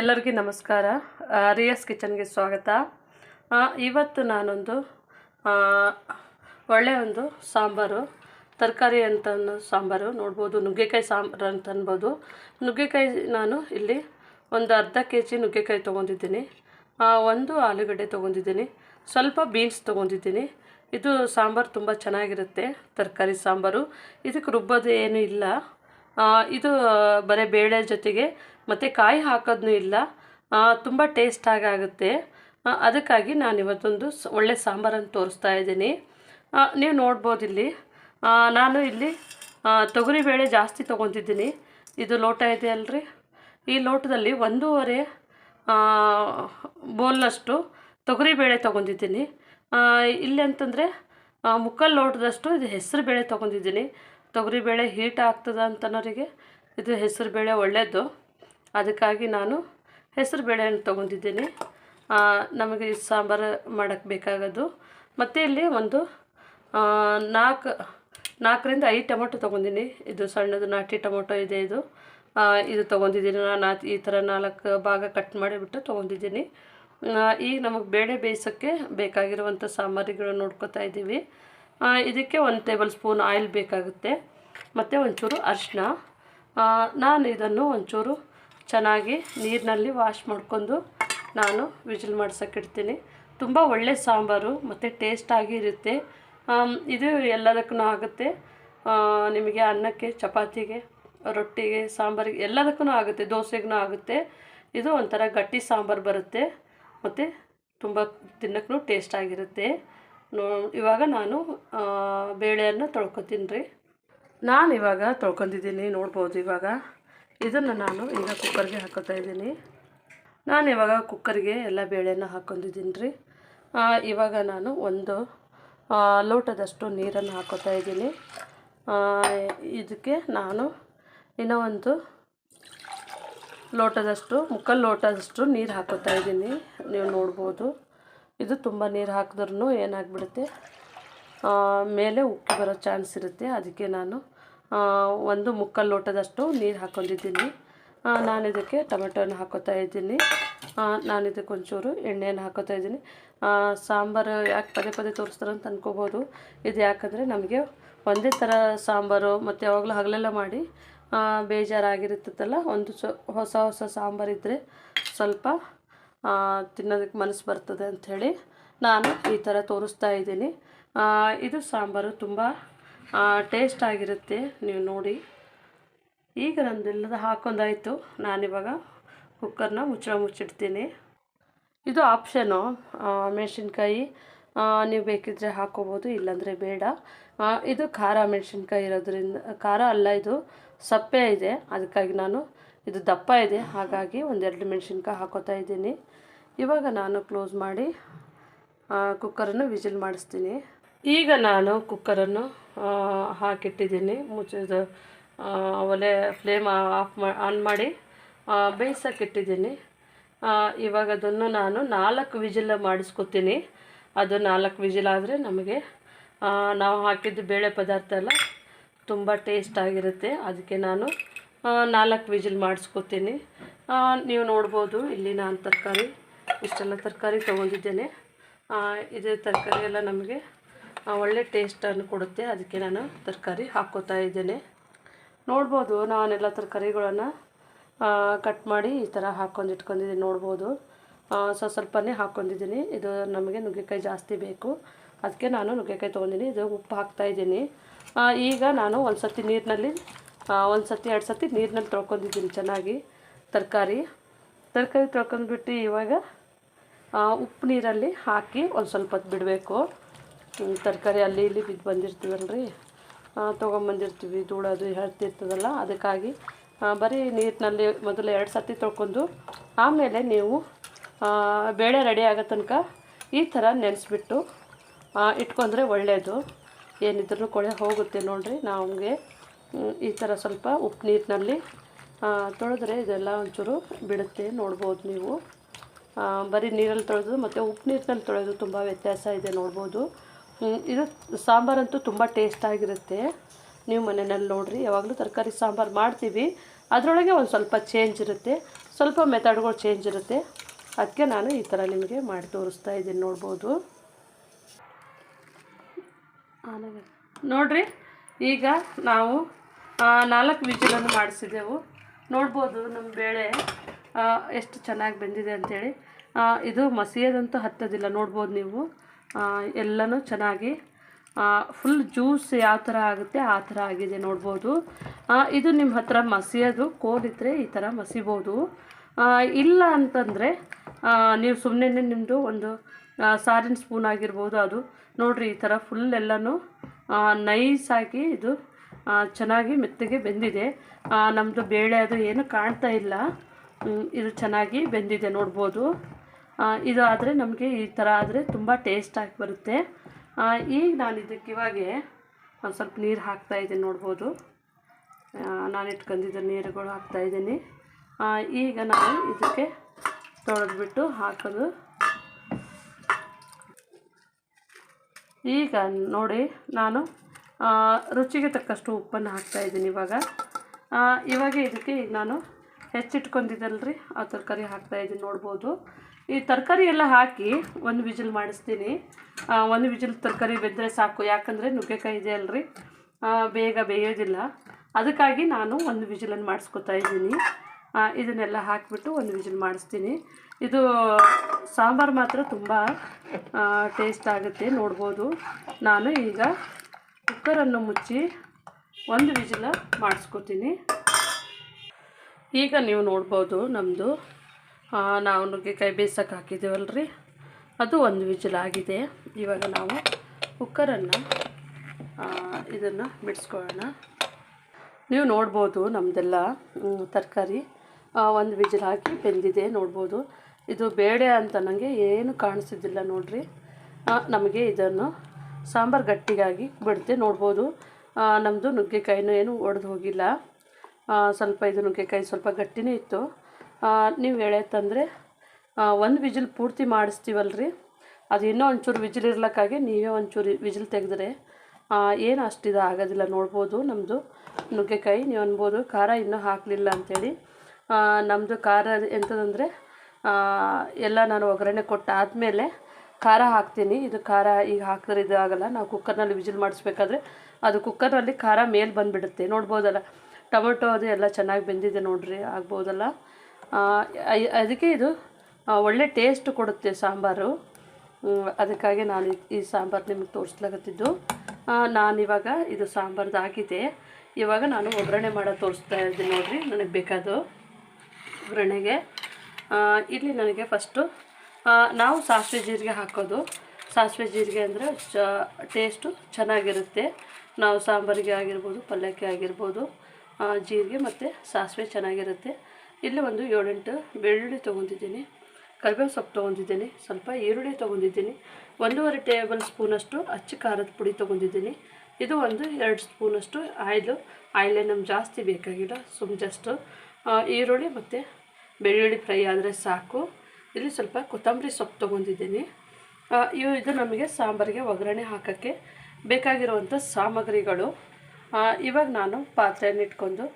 ಎಲ್ಲರಿಗೂ ನಮಸ್ಕಾರ. ರಿಯಸ್ ಕಿಚನ್ಗೆ ಸ್ವಾಗತ. ಇವತ್ತು ನಾನೊಂದು ಒಳ್ಳೆಯ ಒಂದು ಸಾಂಬಾರು, ತರಕಾರಿ ಅಂತ ಸಾಂಬಾರು ನೋಡ್ಬೋದು. ನುಗ್ಗೆಕಾಯಿ ಸಾಂಬಾರು ಅಂತ ಅನ್ಬೋದು. ನುಗ್ಗೆಕಾಯಿ ನಾನು ಇಲ್ಲಿ ಒಂದು ಅರ್ಧ ಕೆ ಜಿ ನುಗ್ಗೆಕಾಯಿ ತೊಗೊಂಡಿದ್ದೀನಿ. ಒಂದು ಆಲೂಗಡ್ಡೆ ತೊಗೊಂಡಿದ್ದೀನಿ. ಸ್ವಲ್ಪ ಬೀನ್ಸ್ ತೊಗೊಂಡಿದ್ದೀನಿ. ಇದು ಸಾಂಬಾರು ತುಂಬ ಚೆನ್ನಾಗಿರುತ್ತೆ, ತರಕಾರಿ ಸಾಂಬಾರು. ಇದಕ್ಕೆ ರುಬ್ಬೋದು ಏನೂ ಇಲ್ಲ. ಇದು ಬರೀ ಬೇಳೆ ಜೊತೆಗೆ ಮತ್ತು ಕಾಯಿ ಹಾಕೋದನ್ನೂ ಇಲ್ಲ. ತುಂಬ ಟೇಸ್ಟಾಗಿ ಆಗುತ್ತೆ. ಅದಕ್ಕಾಗಿ ನಾನು ಇವತ್ತೊಂದು ಒಳ್ಳೆ ಸಾಂಬಾರನ್ನು ತೋರಿಸ್ತಾ ಇದ್ದೀನಿ. ನೀವು ನೋಡ್ಬೋದು ಇಲ್ಲಿ. ನಾನು ಇಲ್ಲಿ ತೊಗರಿ ತೊಗರಿಬೇಳೆ ಜಾಸ್ತಿ ತೊಗೊತಿದ್ದೀನಿ ಇದು ಲೋಟ ಇದೆ ಅಲ್ರಿ. ಈ ಲೋಟದಲ್ಲಿ ಒಂದೂವರೆ ಬೋಲ್ನಷ್ಟು ತೊಗರಿ ತೊಗರಿಬೇಳೆ ತೊಗೊಂಡಿದ್ದೀನಿ. ಇಲ್ಲಿ ಅಂತಂದರೆ ಮುಕ್ಕಾಲು ಲೋಟದಷ್ಟು ಇದು ಹೆಸರು ಬೇಳೆ ತೊಗೊಂಡಿದ್ದೀನಿ. ತೊಗರಿಬೇಳೆ ಹೀಟ್ ಆಗ್ತದ ಅಂತನೋರಿಗೆ ಇದು ಹೆಸರು ಬೇಳೆ ಒಳ್ಳೆಯದು ಅದಕ್ಕಾಗಿ ನಾನು ಹೆಸರು ಬೇಳೆಯನ್ನು ತೊಗೊಂಡಿದ್ದೀನಿ. ನಮಗೆ ಸಾಂಬಾರು ಮಾಡೋಕ್ಕೆ ಬೇಕಾಗೋದು. ಮತ್ತು ಇಲ್ಲಿ ಒಂದು ನಾಲ್ಕು ನಾಲ್ಕರಿಂದ ಐದು ಟೊಮೊಟೊ ತೊಗೊಂಡಿನಿ. ಇದು ಸಣ್ಣದು ನಾಟಿ ಟೊಮೊಟೊ ಇದೆ ಇದು. ಇದು ತೊಗೊಂಡಿದ್ದೀನಿ. ನಾನು ಈ ಥರ ನಾಲ್ಕು ಭಾಗ ಕಟ್ ಮಾಡಿಬಿಟ್ಟು ತೊಗೊಂಡಿದ್ದೀನಿ. ಈಗ ನಮಗೆ ಬೇಳೆ ಬೇಯಿಸೋಕ್ಕೆ ಬೇಕಾಗಿರುವಂಥ ಸಾಮಗ್ರಿಗಳು ನೋಡ್ಕೋತಾ ಇದ್ದೀವಿ. ಇದಕ್ಕೆ ಒಂದು ಟೇಬಲ್ ಸ್ಪೂನ್ ಆಯಿಲ್ ಬೇಕಾಗುತ್ತೆ. ಮತ್ತು ಒಂಚೂರು ಅರಿಶಿನ ನಾನು ಇದನ್ನು ಒಂಚೂರು ಚೆನ್ನಾಗಿ ನೀರಿನಲ್ಲಿ ವಾಶ್ ಮಾಡ್ಕೊಂಡು ನಾನು ವಿಜಿಲ್ ಮಾಡ್ಸೋಕ್ಕಿಡ್ತೀನಿ ತುಂಬ ಒಳ್ಳೆ ಸಾಂಬಾರು ಮತ್ತು ಟೇಸ್ಟಾಗಿ ಇರುತ್ತೆ. ಇದು ಎಲ್ಲದಕ್ಕೂ ಆಗುತ್ತೆ. ನಿಮಗೆ ಅನ್ನಕ್ಕೆ, ಚಪಾತಿಗೆ, ರೊಟ್ಟಿಗೆ, ಸಾಂಬಾರಿಗೆ ಎಲ್ಲದಕ್ಕೂ ಆಗುತ್ತೆ. ದೋಸೆಗೂ ಆಗುತ್ತೆ. ಇದು ಒಂಥರ ಗಟ್ಟಿ ಸಾಂಬಾರು ಬರುತ್ತೆ. ಮತ್ತು ತುಂಬ ತಿನ್ನಕ್ಕೂ ಟೇಸ್ಟಾಗಿರುತ್ತೆ ನೋ, ಇವಾಗ ನಾನು ಬೇಳೆಯನ್ನು ತೊಳ್ಕೊತೀನಿ ರೀ. ನಾನು ಇವಾಗ ತೊಳ್ಕೊಂಡಿದ್ದೀನಿ, ನೋಡ್ಬೋದು ಇವಾಗ. ಇದನ್ನು ನಾನು ಈಗ ಕುಕ್ಕರ್ಗೆ ಹಾಕೋತಾ ಇದ್ದೀನಿ. ನಾನು ಇವಾಗ ಕುಕ್ಕರ್ಗೆ ಎಲ್ಲ ಬೇಳೆನ ಹಾಕ್ಕೊಂಡಿದ್ದೀನಿ ರೀ ಇವಾಗ ನಾನು ಒಂದು ಲೋಟದಷ್ಟು ನೀರನ್ನು ಹಾಕೋತಾ ಇದ್ದೀನಿ. ಇದಕ್ಕೆ ನಾನು ಇನ್ನೂ ಒಂದು ಲೋಟದಷ್ಟು, ಮುಕ್ಕಾಲು ಲೋಟದಷ್ಟು ನೀರು ಹಾಕೋತಾ ಇದ್ದೀನಿ. ನೀವು ನೋಡ್ಬೋದು, ಇದು ತುಂಬ ನೀರು ಹಾಕಿದ್ರೂ ಏನಾಗ್ಬಿಡುತ್ತೆ? ಮೇಲೆ ಉಕ್ಕಿ ಬರೋ ಚಾನ್ಸ್ ಇರುತ್ತೆ. ಅದಕ್ಕೆ ನಾನು ಒಂದು ಮುಕ್ಕಲ್ ಲೋಟದಷ್ಟು ನೀರು ಹಾಕ್ಕೊಂಡಿದ್ದೀನಿ ಆ, ನಾನು ಇದಕ್ಕೆ ಟೊಮೆಟೊನ ಹಾಕೋತಾ ಇದ್ದೀನಿ. ನಾನು ಇದಕ್ಕೆ ಒಂಚೂರು ಎಣ್ಣೆಯನ್ನು ಹಾಕೋತಾ ಇದ್ದೀನಿ. ಸಾಂಬಾರು ಯಾಕೆ ಪದೇ ಪದೇ ತೋರಿಸ್ತಾರೆ ಅಂತ ಅನ್ಕೋಬೋದು. ಇದು ಯಾಕಂದರೆ ನಮಗೆ ಒಂದೇ ಥರ ಸಾಂಬಾರು ಮತ್ತು ಯಾವಾಗಲೂ ಹಗಲೆಲ್ಲ ಮಾಡಿ ಬೇಜಾರಾಗಿರುತ್ತಲ್ಲ ಒಂದು ಹೊಸ ಹೊಸ ಸಾಂಬಾರು ಇದ್ದರೆ ಸ್ವಲ್ಪ ತಿನ್ನೋದಕ್ಕೆ ಮನಸ್ಸು ಬರ್ತದೆ ಅಂಥೇಳಿ ನಾನು ಈ ಥರ ತೋರಿಸ್ತಾ ಇದ್ದೀನಿ. ಇದು ಸಾಂಬಾರು ತುಂಬ ಟೇಸ್ಟ್ ಆಗಿರುತ್ತೆ, ನೀವು ನೋಡಿ. ಈಗ ನಂದೆಲ್ಲದ ಹಾಕೊಂಡಾಯಿತು ನಾನಿವಾಗ ಕುಕ್ಕರ್ನ ಮುಚ್ಚಳ ಮುಚ್ಚಿಡ್ತೀನಿ. ಇದು ಆಪ್ಷನು ಮೆಣಸಿನ್ಕಾಯಿ ನೀವು ಬೇಕಿದ್ದರೆ ಹಾಕೋಬೋದು, ಇಲ್ಲಾಂದರೆ ಬೇಡ. ಇದು ಖಾರ ಮೆಣಸಿನ್ಕಾಯಿ ಇರೋದ್ರಿಂದ, ಖಾರ ಅಲ್ಲ, ಇದು ಸಪ್ಪೆ ಇದೆ. ಅದಕ್ಕಾಗಿ ನಾನು ಇದು ದಪ್ಪ ಇದೆ. ಹಾಗಾಗಿ ಒಂದೆರಡು ಮೆಣಸಿನ್ಕಾಯಿ ಹಾಕೋತಾ ಇದ್ದೀನಿ. ಇವಾಗ ನಾನು ಕ್ಲೋಸ್ ಮಾಡಿ ಕುಕ್ಕರನ್ನು ವಿಜಿಲ್ ಮಾಡಿಸ್ತೀನಿ. ಈಗ ನಾನು ಕುಕ್ಕರನ್ನು ಹಾಕಿಟ್ಟಿದ್ದೀನಿ. ಮುಚ್ಚಿದ ಒಲೆ ಫ್ಲೇಮ್ ಆಫ್ ಮಾ, ಆನ್ ಮಾಡಿ ಬೇಯಿಸೋಕ್ಕಿಟ್ಟಿದ್ದೀನಿ. ಇವಾಗ ಅದನ್ನು ನಾನು ನಾಲ್ಕು ವಿಜಿಲ್ ಮಾಡಿಸ್ಕೊತೀನಿ. ಅದು ನಾಲ್ಕು ವಿಜಿಲ್ ಆದರೆ ನಮಗೆ ನಾವು ಹಾಕಿದ್ದ ಬೇಳೆ ಪದಾರ್ಥ ಎಲ್ಲ ತುಂಬ ಟೇಸ್ಟ್ ಆಗಿರುತ್ತೆ. ಅದಕ್ಕೆ ನಾನು ನಾಲ್ಕು ವಿಜಿಲ್ ಮಾಡಿಸ್ಕೊತೀನಿ. ನೀವು ನೋಡ್ಬೋದು, ಇಲ್ಲಿ ನಾನು ತರಕಾರಿ, ಇಷ್ಟೆಲ್ಲ ತರಕಾರಿ ತೊಗೊಂಡಿದ್ದೇನೆ. ಇದೇ ತರಕಾರಿ ಎಲ್ಲ ನಮಗೆ ಒಳ್ಳೆ ಟೇಸ್ಟನ್ನು ಕೊಡುತ್ತೆ. ಅದಕ್ಕೆ ನಾನು ತರಕಾರಿ ಹಾಕ್ಕೋತಾ ಇದ್ದೇನೆ. ನೋಡ್ಬೋದು ನಾನೆಲ್ಲ ತರಕಾರಿಗಳನ್ನು ಕಟ್ ಮಾಡಿ ಈ ಥರ ಹಾಕ್ಕೊಂಡು ಇಟ್ಕೊಂಡಿದ್ದೀನಿ ನೋಡ್ಬೋದು. ಸ್ವಲ್ಪ ಸ್ವಲ್ಪನೇ ಹಾಕ್ಕೊಂಡಿದ್ದೀನಿ. ಇದು ನಮಗೆ ನುಗ್ಗೆಕಾಯಿ ಜಾಸ್ತಿ ಬೇಕು. ಅದಕ್ಕೆ ನಾನು ನುಗ್ಗೆಕಾಯಿ ತೊಗೊಂಡಿನಿ ಇದು ಉಪ್ಪು ಹಾಕ್ತಾ ಇದ್ದೀನಿ. ಆ, ಈಗ ನಾನು ಒಂದು ಸತಿ ನೀರಿನಲ್ಲಿ ಒಂದು ಸತಿ ಎರಡು ಸತಿ ನೀರಿನಲ್ಲಿ ತೊಳ್ಕೊಂಡಿದ್ದೀನಿ ಚೆನ್ನಾಗಿ ತರಕಾರಿ. ತರಕಾರಿ ತೊಳ್ಕೊಂಡ್ಬಿಟ್ಟು ಇವಾಗ ಉಪ್ಪು ನೀರಲ್ಲಿ ಹಾಕಿ ಒಂದು ಸ್ವಲ್ಪ ಬಿಡಬೇಕು. ತರಕಾರಿ ಅಲ್ಲಿ ಇಲ್ಲಿ ಬಿದ್ದು ಬಂದಿರ್ತೀವಲ್ರಿ? ತೊಗೊಂಬಂದಿರ್ತೀವಿ ಧೂಳೋದು ಹೇಳ್ತಿರ್ತದಲ್ಲ ಅದಕ್ಕಾಗಿ ಬರೀ ನೀರಿನಲ್ಲಿ ಮೊದಲು ಎರಡು ಸತಿ ತೊಳ್ಕೊಂಡು, ಆಮೇಲೆ ನೀವು ಬೇಳೆ ರೆಡಿ ಆಗೋ ತನಕ ಈ ಥರ ನೆನೆಸ್ಬಿಟ್ಟು ಇಟ್ಕೊಂಡ್ರೆ ಒಳ್ಳೆಯದು ಏನಿದ್ರೂ ಕೊಳೆ ಹೋಗುತ್ತೆ ನೋಡಿರಿ ನಮಗೆ ಈ ಥರ ಸ್ವಲ್ಪ ಉಪ್ಪು ನೀರಿನಲ್ಲಿ ತೊಳೆದ್ರೆ ಇದೆಲ್ಲ ಒಂಚೂರು ಬಿಡುತ್ತೆ ನೋಡ್ಬೋದು ನೀವು. ಬರೀ ನೀರಲ್ಲಿ ತೊಳೆದು ಮತ್ತು ಉಪ್ಪು ನೀರಿನಲ್ಲಿ ತೊಳೆದು ತುಂಬ ವ್ಯತ್ಯಾಸ ಇದೆ ನೋಡ್ಬೋದು. ಇದು ಸಾಂಬಾರಂತೂ ತುಂಬ ಟೇಸ್ಟಾಗಿರುತ್ತೆ ನೀವು ಮನೆಯಲ್ಲಿ ನೋಡಿರಿ, ಯಾವಾಗಲೂ ತರಕಾರಿ ಸಾಂಬಾರು ಮಾಡ್ತೀವಿ. ಅದರೊಳಗೆ ಒಂದು ಸ್ವಲ್ಪ ಚೇಂಜ್ ಇರುತ್ತೆ. ಸ್ವಲ್ಪ ಮೆಥಡ್ಗಳು ಚೇಂಜ್ ಇರುತ್ತೆ. ಅದಕ್ಕೆ ನಾನು ಈ ಥರ ನಿಮಗೆ ಮಾಡಿ ತೋರಿಸ್ತಾ ಇದ್ದೀನಿ, ನೋಡ್ಬೋದು. ನೋಡ್ರಿ, ಈಗ ನಾವು ನಾಲ್ಕು ವಿಜಿಲನ್ನು ಮಾಡಿಸಿದೆವು. ನೋಡ್ಬೋದು ನಮ್ಮ ಬೇಳೆ ಎಷ್ಟು ಚೆನ್ನಾಗಿ ಬೆಂದಿದೆ ಅಂಥೇಳಿ ಇದು ಮಸಿಯೋದಂತೂ ಹತ್ತೋದಿಲ್ಲ, ನೋಡ್ಬೋದು ನೀವು. ಎಲ್ಲನೂ ಚೆನ್ನಾಗಿ ಫುಲ್ ಜ್ಯೂಸ್ ಯಾವ ಥರ ಆಗುತ್ತೆ ಆ ಥರ ಆಗಿದೆ ನೋಡ್ಬೋದು. ಇದು ನಿಮ್ಮ ಹತ್ರ ಮಸಿಯೋದು, ಕೋಲಿದ್ರೆ ಈ ಥರ ಮಸಿಬೋದು. ಇಲ್ಲ ಅಂತಂದರೆ ನೀವು ಸುಮ್ಮನೆ ನಿಮ್ಮದು ಒಂದು ಸಾರಿನ ಸ್ಪೂನ್ ಆಗಿರ್ಬೋದು ಅದು. ನೋಡಿರಿ ಈ ಥರ ಫುಲ್ ಎಲ್ಲನೂ ನೈಸಾಗಿ ಇದು ಚೆನ್ನಾಗಿ ಮೆತ್ತಗೆ ಬೆಂದಿದೆ. ನಮ್ಮದು ಬೇಳೆ ಅದು ಏನು ಕಾಣ್ತಾ ಇಲ್ಲ. ಇದು ಚೆನ್ನಾಗಿ ಬೆಂದಿದೆ ನೋಡ್ಬೋದು. ಇದು ಆದರೆ ನಮಗೆ ಈ ಥರ ಆದರೆ ತುಂಬ ಟೇಸ್ಟಾಗಿ ಬರುತ್ತೆ. ಈಗ ನಾನು ಇದಕ್ಕೆ ಇವಾಗೆ ಒಂದು ಸ್ವಲ್ಪ ನೀರು ಹಾಕ್ತಾ ಇದ್ದೀನಿ ನೋಡ್ಬೋದು. ನಾನು ಇಟ್ಕೊಂಡಿದ್ದ ನೀರುಗಳು ಹಾಕ್ತಾ ಇದ್ದೀನಿ. ಆ, ಈಗ ನಾನು ಇದಕ್ಕೆ ತೊಳೆದ್ಬಿಟ್ಟು ಹಾಕೋದು. ಈಗ ನೋಡಿ ನಾನು ರುಚಿಗೆ ತಕ್ಕಷ್ಟು ಉಪ್ಪನ್ನು ಹಾಕ್ತಾ ಇದ್ದೀನಿ ಇವಾಗ. ಇವಾಗ ಇದಕ್ಕೆ ನಾನು ಹೆಚ್ಚಿಟ್ಕೊಂಡಿದ್ದಲ್ರಿ ಆ ತರಕಾರಿ ಹಾಕ್ತಾ ಇದ್ದೀನಿ ನೋಡ್ಬೋದು. ಈ ತರಕಾರಿ ಎಲ್ಲ ಹಾಕಿ ಒಂದು ವಿಜಿಲ್ ಮಾಡಿಸ್ತೀನಿ. ಒಂದು ವಿಜಿಲ್ ತರಕಾರಿ ಬೆಂದರೆ ಸಾಕು. ಯಾಕಂದರೆ ನುಗ್ಗೆಕಾಯಿ ಇದೆ ಅಲ್ರಿ. ಬೇಗ ಬೇಯೋದಿಲ್ಲ. ಅದಕ್ಕಾಗಿ ನಾನು ಒಂದು ವಿಜಿಲನ್ನು ಮಾಡಿಸ್ಕೊತಾ ಇದ್ದೀನಿ. ಇದನ್ನೆಲ್ಲ ಹಾಕಿಬಿಟ್ಟು ಒಂದು ವಿಜಿಲ್ ಮಾಡಿಸ್ತೀನಿ. ಇದು ಸಾಂಬಾರು ಮಾತ್ರ ತುಂಬ ಟೇಸ್ಟ್ ಆಗುತ್ತೆ. ನೋಡ್ಬೋದು. ನಾನು ಈಗ ಕುಕ್ಕರನ್ನು ಮುಚ್ಚಿ ಒಂದು ವಿಜಿಲ ಮಾಡಿಸ್ಕೊತೀನಿ. ಈಗ ನೀವು ನೋಡ್ಬೋದು ನಮ್ಮದು ನಾವು ನುಗ್ಗೆಕಾಯಿ ಬೇಯಿಸೋಕೆ ರೀ ಅದು ಒಂದು ವಿಜಲ್ ಆಗಿದೆ. ಇವಾಗ ನಾವು ಕುಕ್ಕರನ್ನು ಇದನ್ನು ಬಿಡಿಸ್ಕೊಳ್ಳೋಣ. ನೀವು ನೋಡ್ಬೋದು ನಮ್ಮದೆಲ್ಲ ತರಕಾರಿ ಒಂದು ವಿಜಲ್ ಹಾಕಿ ಬೆಂದಿದೆ, ನೋಡ್ಬೋದು. ಇದು ಬೇಡ ಅಂತ ನನಗೆ ಏನು ಕಾಣಿಸಿದ್ದಿಲ್ಲ ನೋಡ್ರಿ. ನಮಗೆ ಇದನ್ನು ಸಾಂಬಾರು ಗಟ್ಟಿಗಾಗಿ ಬಿಡುತ್ತೆ ನೋಡ್ಬೋದು. ನಮ್ಮದು ನುಗ್ಗೆಕಾಯಿನೂ ಏನು ಒಡೆದು ಹೋಗಿಲ್ಲ. ಸ್ವಲ್ಪ ಇದು ನುಗ್ಗೆಕಾಯಿ ಸ್ವಲ್ಪ ಗಟ್ಟಿನೇ ಇತ್ತು. ನೀವು ಹೇಳತ್ತಂದರೆ ಒಂದು ವಿಜಿಲ್ ಪೂರ್ತಿ ಮಾಡಿಸ್ತೀವಲ್ರಿ? ಅದು ಇನ್ನೂ ಒಂಚೂರು ವಿಜಿಲ್ ಇರ್ಲಕ್ಕಾಗಿ ನೀವೇ ಒಂಚೂರು ವಿಜಿಲ್ ತೆಗೆದ್ರೆ ಏನು ಅಷ್ಟಿದು ಆಗೋದಿಲ್ಲ ನೋಡ್ಬೋದು ನಮ್ಮದು ನುಗ್ಗೆಕಾಯಿ, ನೀವು ಅನ್ಬೋದು ಖಾರ ಇನ್ನೂ ಹಾಕಲಿಲ್ಲ ಅಂಥೇಳಿ ನಮ್ಮದು ಖಾರ ಎಂಥದಂದರೆ ಎಲ್ಲ ನಾನು ಒಗ್ಗರಣೆ ಕೊಟ್ಟಾದಮೇಲೆ ಖಾರ ಹಾಕ್ತೀನಿ. ಇದು ಖಾರ ಈಗ ಹಾಕಿದ್ರೆ ಇದು ಆಗಲ್ಲ. ನಾವು ಕುಕ್ಕರ್ನಲ್ಲಿ ವಿಜಿಲ್ ಮಾಡಿಸ್ಬೇಕಾದ್ರೆ ಅದು ಕುಕ್ಕರ್ನಲ್ಲಿ ಖಾರ ಮೇಲೆ ಬಂದುಬಿಡುತ್ತೆ. ನೋಡ್ಬೋದಲ್ಲ, ಟೊಮೊಟೊ ಅದು ಎಲ್ಲ ಚೆನ್ನಾಗಿ ಬೆಂದಿದೆ ನೋಡ್ರಿ, ಆಗ್ಬೋದಲ್ಲ? ಅದಕ್ಕೆ ಇದು ಒಳ್ಳೆ ಟೇಸ್ಟ್ ಕೊಡುತ್ತೆ ಸಾಂಬಾರು. ಅದಕ್ಕಾಗಿ ನಾನು ಈ- ಈ ಸಾಂಬಾರು ನಿಮಗೆ ತೋರಿಸ್ಲಾಗತ್ತಿದ್ದು. ನಾನಿವಾಗ ಇದು ಸಾಂಬಾರ್ದು ಆಗಿದೆ. ಇವಾಗ ನಾನು ಒಗ್ಗರಣೆ ಮಾಡೋ ತೋರಿಸ್ತಾ ಇದ್ದೀನಿ ನೋಡಿರಿ, ನನಗೆ ಬೇಕಾದು ಒಗ್ಗರಣೆಗೆ. ಇಲ್ಲಿ ನನಗೆ ಫಸ್ಟು ನಾವು ಸಾಸಿವೆ ಜೀರಿಗೆ ಹಾಕೋದು. ಸಾಸಿವೆ ಜೀರಿಗೆ ಅಂದರೆ ಚ ಟೇಸ್ಟು ಚೆನ್ನಾಗಿರುತ್ತೆ. ನಾವು ಸಾಂಬಾರಿಗೆ ಆಗಿರ್ಬೋದು, ಪಲ್ಯಕ್ಕೆ ಆಗಿರ್ಬೋದು ಜೀರಿಗೆ ಮತ್ತು ಸಾಸಿವೆ ಚೆನ್ನಾಗಿರುತ್ತೆ. ಇಲ್ಲಿ ಒಂದು ಏಳೆಂಟು ಬೆಳ್ಳುಳ್ಳಿ ತೊಗೊಂಡಿದ್ದೀನಿ. ಕರಿಬೇವು ಸೊಪ್ಪು ತೊಗೊಂಡಿದ್ದೀನಿ. ಸ್ವಲ್ಪ ಈರುಳ್ಳಿ ತೊಗೊಂಡಿದ್ದೀನಿ. ಒಂದೂವರೆ ಟೇಬಲ್ ಸ್ಪೂನಷ್ಟು ಅಚ್ಚು ಖಾರದ ಪುಡಿ ತೊಗೊಂಡಿದ್ದೀನಿ. ಇದು ಒಂದು ಎರಡು ಸ್ಪೂನಷ್ಟು ಆಯಿಲು. ಆಯಿಲೇ ನಮ್ಗೆ ಜಾಸ್ತಿ ಬೇಕಾಗಿಲ್ಲ, ಸುಮ್ ಜಸ್ಟು ಈರುಳ್ಳಿ ಮತ್ತು ಬೆಳ್ಳುಳ್ಳಿ ಫ್ರೈ ಆದರೆ ಸಾಕು. ಇಲ್ಲಿ ಸ್ವಲ್ಪ ಕೊತ್ತಂಬರಿ ಸೊಪ್ಪು ತೊಗೊಂಡಿದ್ದೀನಿ. ಇವು ಇದು ನಮಗೆ ಸಾಂಬಾರಿಗೆ ಒಗ್ಗರಣೆ ಹಾಕೋಕ್ಕೆ ಬೇಕಾಗಿರುವಂಥ ಸಾಮಗ್ರಿಗಳು. ಇವಾಗ ನಾನು ಪಾತ್ರೆಯನ್ನು ಇಟ್ಕೊಂಡು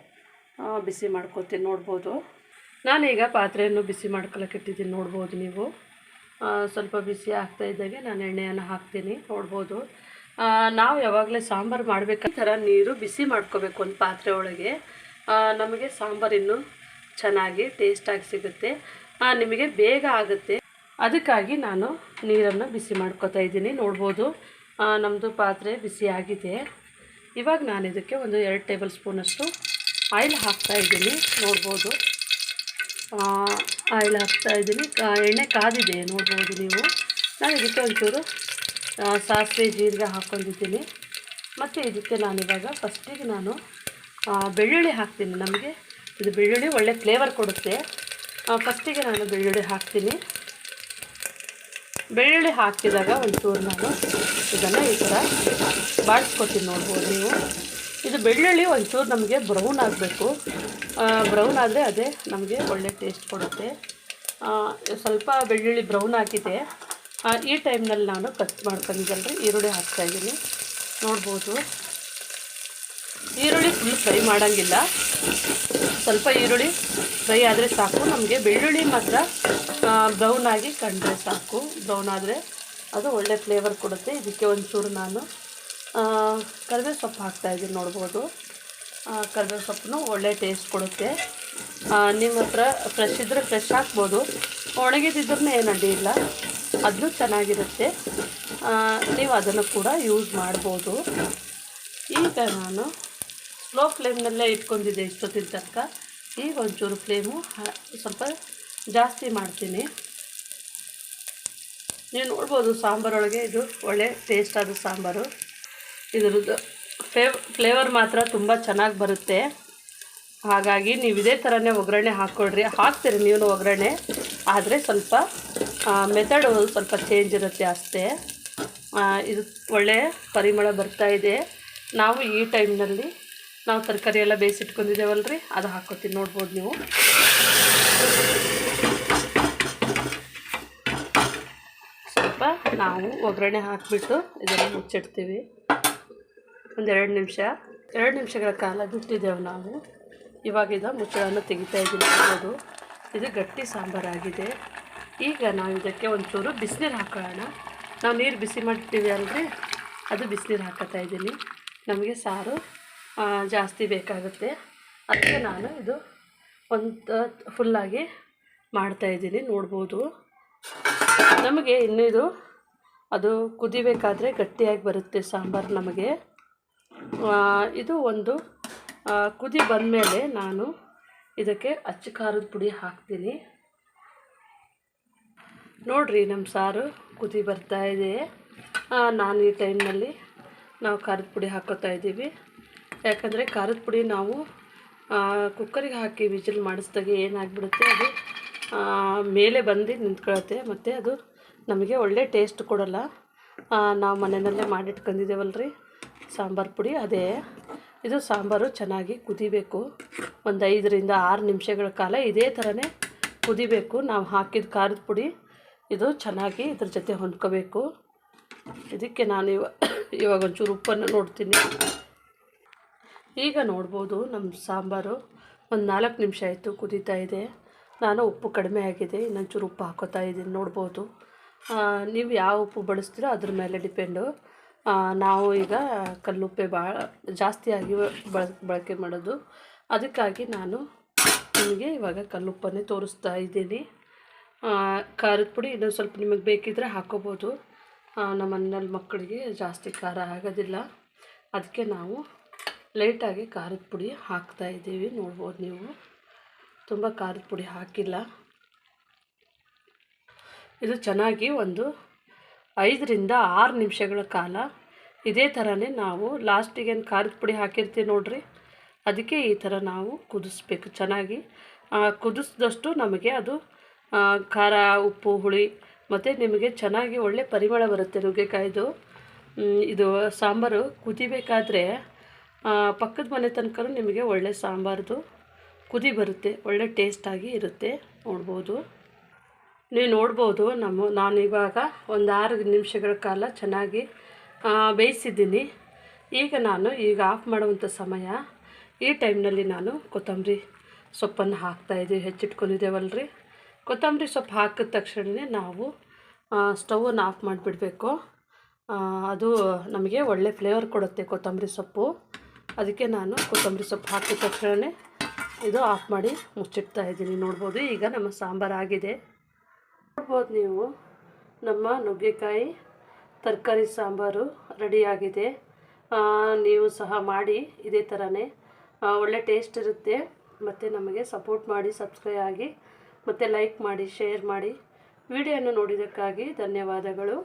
ಬಿಸಿ ಮಾಡ್ಕೊತೀನಿ ನೋಡ್ಬೋದು. ನಾನೀಗ ಪಾತ್ರೆಯನ್ನು ಬಿಸಿ ಮಾಡ್ಕೊಳಕ್ಕೆ ಇಟ್ಟಿದ್ದೀನಿ, ನೋಡ್ಬೋದು ನೀವು. ಸ್ವಲ್ಪ ಬಿಸಿ ಆಗ್ತಾ ಇದ್ದಾಗೆ ನಾನು ಎಣ್ಣೆಯನ್ನು ಹಾಕ್ತೀನಿ, ನೋಡ್ಬೋದು. ನಾವು ಯಾವಾಗಲೇ ಸಾಂಬಾರು ಮಾಡಬೇಕು ಥರ ನೀರು ಬಿಸಿ ಮಾಡ್ಕೋಬೇಕು ಒಂದು ಪಾತ್ರೆ ಒಳಗೆ. ನಮಗೆ ಸಾಂಬಾರು ಇನ್ನೂ ಚೆನ್ನಾಗಿ ಟೇಸ್ಟಾಗಿ ಸಿಗುತ್ತೆ. ನಿಮಗೆ ಬೇಗ ಆಗುತ್ತೆ. ಅದಕ್ಕಾಗಿ ನಾನು ನೀರನ್ನು ಬಿಸಿ ಮಾಡ್ಕೋತಾ ಇದ್ದೀನಿ, ನೋಡ್ಬೋದು. ನಮ್ಮದು ಪಾತ್ರೆ ಬಿಸಿ ಆಗಿದೆ. ಇವಾಗ ನಾನು ಇದಕ್ಕೆ ಒಂದು ಎರಡು ಟೇಬಲ್ ಸ್ಪೂನಷ್ಟು ಆಯಿಲ್ ಹಾಕ್ತಾ ಇದ್ದೀನಿ, ನೋಡ್ಬೋದು. ಆಯಿಲ್ ಕಾ- ಎಣ್ಣೆ ಕಾದಿದೆ, ನೋಡ್ಬೋದು ನೀವು. ನಾನು ಇದಕ್ಕೆ ಒಂಚೂರು ಸಾಸಿವೆ, ಜೀರಿಗೆ ಹಾಕ್ಕೊಂಡಿದ್ದೀನಿ ಮತ್ತು ಇದಕ್ಕೆ ನಾನಿವಾಗ ಫಸ್ಟಿಗೆ ನಾನು ಬೆಳ್ಳುಳ್ಳಿ ಹಾಕ್ತೀನಿ. ನಮಗೆ ಇದು ಬೆಳ್ಳುಳ್ಳಿ ಒಳ್ಳೆ ಫ್ಲೇವರ್ ಕೊಡುತ್ತೆ. ಫಸ್ಟಿಗೆ ನಾನು ಬೆಳ್ಳುಳ್ಳಿ ಹಾಕ್ತೀನಿ. ಬೆಳ್ಳುಳ್ಳಿ ಹಾಕಿದಾಗ ಒಂಚೂರು ನಾನು ಇದನ್ನು ಈ ಥರ ಬಾಡಿಸ್ಕೊತೀನಿ ನೋಡ್ಬೋದು ನೀವು. ಇದು ಬೆಳ್ಳುಳ್ಳಿ ಒಂಚೂರು ನಮಗೆ ಬ್ರೌನ್ ಆಗಬೇಕು. ಬ್ರೌನ್ ಆದರೆ ಅದೇ ನಮಗೆ ಒಳ್ಳೆ ಟೇಸ್ಟ್ ಕೊಡುತ್ತೆ. ಸ್ವಲ್ಪ ಬೆಳ್ಳುಳ್ಳಿ ಬ್ರೌನ್ ಆಗಿದೆ ಈ ಟೈಮ್ನಲ್ಲಿ ನಾನು ಕಟ್ ಮಾಡ್ಕೊಂಡಿದ್ದಲ್ರಿ ಈರುಳ್ಳಿ ಹಾಕ್ತಾಯಿದ್ದೀನಿ ನೋಡ್ಬೋದು. ಈರುಳ್ಳಿ ಫುಲ್ ಫ್ರೈ ಮಾಡೋಂಗಿಲ್ಲ. ಸ್ವಲ್ಪ ಈರುಳ್ಳಿ ಫ್ರೈ ಆದರೆ ಸಾಕು. ನಮಗೆ ಬೆಳ್ಳುಳ್ಳಿ ಮಾತ್ರ ಬ್ರೌನ್ ಆಗಿ ಕಂಡ್ರೆ ಸಾಕು. ಬ್ರೌನ್ ಆದರೆ ಅದು ಒಳ್ಳೆ ಫ್ಲೇವರ್ ಕೊಡುತ್ತೆ. ಇದಕ್ಕೆ ಒಂಚೂರು ನಾನು ಕರಿಬೇವು ಸೊಪ್ಪು ಹಾಕ್ತಾಯಿದ್ದೀನಿ ನೋಡ್ಬೋದು. ಕರಿಬೇವು ಸೊಪ್ಪನ್ನು ಒಳ್ಳೆ ಟೇಸ್ಟ್ ಕೊಡುತ್ತೆ. ನಿಮ್ಮ ಹತ್ರ ಫ್ರೆಶ್ ಇದ್ದರೆ ಫ್ರೆಶ್ ಹಾಕ್ಬೋದು. ಒಣಗಿದ್ದಿದ್ರೂ ಏನು ಅಡ್ಡಿ ಇಲ್ಲ. ಅದನ್ನು ಚೆನ್ನಾಗಿರುತ್ತೆ. ನೀವು ಅದನ್ನು ಕೂಡ ಯೂಸ್ ಮಾಡ್ಬೋದು. ಈಗ ನಾನು ಸ್ಲೋ ಫ್ಲೇಮ್ನಲ್ಲೇ ಇಟ್ಕೊಂಡಿದ್ದೆ ಇಷ್ಟೊತ್ತಿನ ತನಕ. ಈಗ ಒಂಚೂರು ಫ್ಲೇಮು ಸ್ವಲ್ಪ ಜಾಸ್ತಿ ಮಾಡ್ತೀನಿ. ನೀವು ನೋಡ್ಬೋದು ಸಾಂಬಾರೊಳಗೆ ಇದು ಒಳ್ಳೆ ಟೇಸ್ಟ್ ಆದ ಸಾಂಬಾರು. ಇದ್ರದ್ದು ಫೇವ್ ಫ್ಲೇವರ್ ಮಾತ್ರ ತುಂಬ ಚೆನ್ನಾಗಿ ಬರುತ್ತೆ. ಹಾಗಾಗಿ ನೀವು ಇದೇ ಥರನೇ ಒಗ್ಗರಣೆ ಹಾಕ್ಕೊಳ್ರಿ ಹಾಕ್ತೀರಿ ನೀವು ಒಗ್ಗರಣೆ, ಆದರೆ ಸ್ವಲ್ಪ ಮೆಥಡ್ ಸ್ವಲ್ಪ ಚೇಂಜ್ ಇರುತ್ತೆ ಅಷ್ಟೇ. ಇದು ಒಳ್ಳೆಯ ಪರಿಮಳ ಬರ್ತಾ ಇದೆ. ನಾವು ಈ ಟೈಮ್ನಲ್ಲಿ ನಾವು ತರಕಾರಿ ಎಲ್ಲ ಬೇಯಿಸಿಟ್ಕೊಂಡಿದ್ದೇವಲ್ರಿ, ಅದು ಹಾಕೋತೀನಿ ನೋಡ್ಬೋದು ನೀವು. ಸ್ವಲ್ಪ ನಾವು ಒಗ್ಗರಣೆ ಹಾಕಿಬಿಟ್ಟು ಇದನ್ನು ಮುಚ್ಚಿಡ್ತೀವಿ. ಒಂದೆರಡು ನಿಮಿಷ. ಎರಡು ನಿಮಿಷಗಳ ಕಾಲ ಬಿಟ್ಟಿದ್ದೇವೆ ನಾವು. ಇವಾಗಿದ ಮುಚ್ಚಳನ್ನು ತೆಗಿತಾ ಇದ್ದೀನಿ ನೋಡ್ಬೋದು ಇದು ಗಟ್ಟಿ ಸಾಂಬಾರಾಗಿದೆ. ಈಗ ನಾವು ಇದಕ್ಕೆ ಒಂಚೂರು ಬಿಸಿನೀರು ಹಾಕೋಣ. ನಾವು ನೀರು ಬಿಸಿ ಮಾಡ್ತೀವಿ ಅಲ್ರಿ ಅದು ಬಿಸಿನೀರು ಹಾಕೋತಾ ಇದ್ದೀನಿ. ನಮಗೆ ಸಾರು ಜಾಸ್ತಿ ಬೇಕಾಗುತ್ತೆ. ಅದಕ್ಕೆ ನಾನು ಇದು ಒಂದು ಫುಲ್ಲಾಗಿ ಮಾಡ್ತಾಯಿದ್ದೀನಿ ನೋಡ್ಬೋದು. ನಮಗೆ ಇನ್ನೂ ಇದು ಅದು ಕುದಿಬೇಕಾದ್ರೆ ಗಟ್ಟಿಯಾಗಿ ಬರುತ್ತೆ ಸಾಂಬಾರು ನಮಗೆ. ಇದು ಒಂದು ಕುದಿ ಕುದಿ ಬಂದಮೇಲೆ ನಾನು ಇದಕ್ಕೆ ಅಚ್ಚು ಖಾರದ ಪುಡಿ ಹಾಕ್ತೀನಿ. ನೋಡಿರಿ ನಮ್ಮ ಸಾರು ಕುದಿ ಬರ್ತಾ ಇದೆ. ನಾನು ಈ ಟೈಮ್ನಲ್ಲಿ ನಾವು ಖಾರದ ಪುಡಿ ಹಾಕೋತಾ ಇದ್ದೀವಿ. ಯಾಕಂದರೆ ಖಾರದ ಪುಡಿ ನಾವು ಕುಕ್ಕರಿಗೆ ಹಾಕಿ ವಿಜಿಲ್ ಮಾಡಿಸ್ದಾಗ ಏನಾಗ್ಬಿಡುತ್ತೆ, ಅದು ಮೇಲೆ ಬಂದು ನಿಂತ್ಕೊಳತ್ತೆ, ಮತ್ತು ಅದು ನಮಗೆ ಒಳ್ಳೆ ಟೇಸ್ಟ್ ಕೊಡೋಲ್ಲ. ನಾವು ಮನೆಯಲ್ಲೇ ಮಾಡಿಟ್ಕೊಂಡಿದ್ದೇವಲ್ರಿ. ಸಾಂಬಾರು ಪುಡಿ, ಅದೇ. ಇದು ಸಾಂಬಾರು ಚೆನ್ನಾಗಿ ಕುದಿಬೇಕು. ಒಂದು ಐದರಿಂದ ಆರು ನಿಮಿಷಗಳ ಕಾಲ ಇದೇ ಥರನೇ ಕುದಿಬೇಕು. ನಾವು ಹಾಕಿದ ಖಾರದ ಪುಡಿ, ಇದು ಚೆನ್ನಾಗಿ ಇದ್ರ ಜೊತೆ ಹೊಂದ್ಕೋಬೇಕು. ಇದಕ್ಕೆ ನಾನು ಇವ, ಇವಾಗ ಒಂಚೂರು ಉಪ್ಪನ್ನು ನೋಡ್ತೀನಿ. ಈಗ ನೋಡ್ಬೋದು ನಮ್ಮ ಸಾಂಬಾರು. ಒಂದು ನಾಲ್ಕು ನಿಮಿಷ ಆಯಿತು ಕುದೀತಾ ಇದೆ. ನಾನು ಉಪ್ಪು ಕಡಿಮೆ ಆಗಿದೆ, ಇನ್ನೊಂಚೂರು ಉಪ್ಪು ಹಾಕೋತಾ ಇದ್ದೀನಿ, ನೋಡ್ಬೋದು. ನೀವು ಯಾವ ಉಪ್ಪು ಬಳಸ್ತೀರೋ ಅದ್ರ ಮೇಲೆ ಡಿಪೆಂಡು. ನಾವು ಈಗ ಕಲ್ಲುಪ್ಪೆ ಭಾಳ ಜಾಸ್ತಿಯಾಗಿ ಬಳ ಬಳಕೆ ಮಾಡೋದು. ಅದಕ್ಕಾಗಿ ನಾನು ನಿಮಗೆ ಇವಾಗ ಕಲ್ಲುಪ್ಪನ್ನೇ ತೋರಿಸ್ತಾ ಇದ್ದೀನಿ. ಖಾರದ ಪುಡಿ ಇನ್ನೊಂದು ಸ್ವಲ್ಪ ನಿಮಗೆ ಬೇಕಿದ್ದರೆ ಹಾಕೋಬೋದು. ನಮ್ಮ ಮನೆಯಲ್ಲಿ ಮಕ್ಕಳಿಗೆ ಜಾಸ್ತಿ ಖಾರ ಆಗೋದಿಲ್ಲ. ಅದಕ್ಕೆ ನಾವು ಲೈಟಾಗಿ ಖಾರದ ಪುಡಿ ಹಾಕ್ತಾ ಇದ್ದೀವಿ. ನೋಡ್ಬೋದು ನೀವು. ತುಂಬ ಖಾರದ ಪುಡಿ ಹಾಕಿಲ್ಲ. ಇದು ಚೆನ್ನಾಗಿ ಒಂದು ಐದರಿಂದ ಆರು ನಿಮಿಷಗಳ ಕಾಲ ಇದೇ ಥರನೇ ನಾವು ಲಾಸ್ಟಿಗೆ ಏನು ಖಾರದ ಪುಡಿ ಹಾಕಿರ್ತೀವಿ ನೋಡ್ರಿ. ಅದಕ್ಕೆ ಈ ಥರ ನಾವು ಕುದಿಸ್ಬೇಕು ಚೆನ್ನಾಗಿ. ಕುದಿಸಿದಷ್ಟು ನಮಗೆ ಅದು ಖಾರ, ಉಪ್ಪು, ಹುಳಿ ಮತ್ತು ನಿಮಗೆ ಚೆನ್ನಾಗಿ ಒಳ್ಳೆ ಪರಿಮಳ ಬರುತ್ತೆ ನುಗ್ಗೆಕಾಯ್ದು. ಇದು ಸಾಂಬಾರು ಕುದಿಬೇಕಾದ್ರೆ ಪಕ್ಕದ ಮನೆ ತನಕ ನಿಮಗೆ ಒಳ್ಳೆ ಸಾಂಬಾರ್ದು ಕುದಿ ಬರುತ್ತೆ, ಒಳ್ಳೆ ಟೇಸ್ಟಾಗಿ ಇರುತ್ತೆ ನೋಡ್ಬೋದು. ನೀವು ನೋಡ್ಬೋದು, ನಮ್ಮ ನಾನು ಇವಾಗ ಒಂದು ಆರು ನಿಮಿಷಗಳ ಕಾಲ ಚೆನ್ನಾಗಿ ಬೇಯಿಸಿದ್ದೀನಿ. ಈಗ ನಾನು ಈಗ ಆಫ್ ಮಾಡುವಂಥ ಸಮಯ. ಈ ಟೈಮ್ನಲ್ಲಿ ನಾನು ಕೊತ್ತಂಬರಿ ಸೊಪ್ಪನ್ನು ಹಾಕ್ತಾಯಿದ್ದೀವಿ ಹೆಚ್ಚಿಟ್ಕೊಂಡಿದ್ದೇವಲ್ರಿ. ಕೊತ್ತಂಬರಿ ಸೊಪ್ಪು ಹಾಕಿದ ತಕ್ಷಣವೇ ನಾವು ಸ್ಟವನ್ನು ಆಫ್ ಮಾಡಿಬಿಡಬೇಕು. ಅದು ನಮಗೆ ಒಳ್ಳೆ ಫ್ಲೇವರ್ ಕೊಡುತ್ತೆ ಕೊತ್ತಂಬರಿ ಸೊಪ್ಪು. ಅದಕ್ಕೆ ನಾನು ಕೊತ್ತಂಬರಿ ಸೊಪ್ಪು ಹಾಕಿದ ತಕ್ಷಣವೇ ಇದು ಆಫ್ ಮಾಡಿ ಮುಚ್ಚಿಡ್ತಾ ಇದ್ದೀನಿ. ನೋಡ್ಬೋದು, ಈಗ ನಮ್ಮ ಸಾಂಬಾರು ಆಗಿದೆ ನೋಡ್ಬೋದು ನೀವು, ನಮ್ಮ ನುಗ್ಗೆಕಾಯಿ, ತರಕಾರಿ ಸಾಂಬಾರು ರೆಡಿಯಾಗಿದೆ. ನೀವು ಸಹ ಮಾಡಿ, ಇದೇ ಥರನೇ ಒಳ್ಳೆ ಟೇಸ್ಟ್ ಇರುತ್ತೆ. ಮತ್ತು ನಮಗೆ ಸಪೋರ್ಟ್ ಮಾಡಿ, ಸಬ್ಸ್ಕ್ರೈಬ್ ಆಗಿ, ಮತ್ತು ಲೈಕ್ ಮಾಡಿ, ಶೇರ್ ಮಾಡಿ. ವಿಡಿಯೋನ ನೋಡಿದ್ದಕ್ಕಾಗಿ ಧನ್ಯವಾದಗಳು.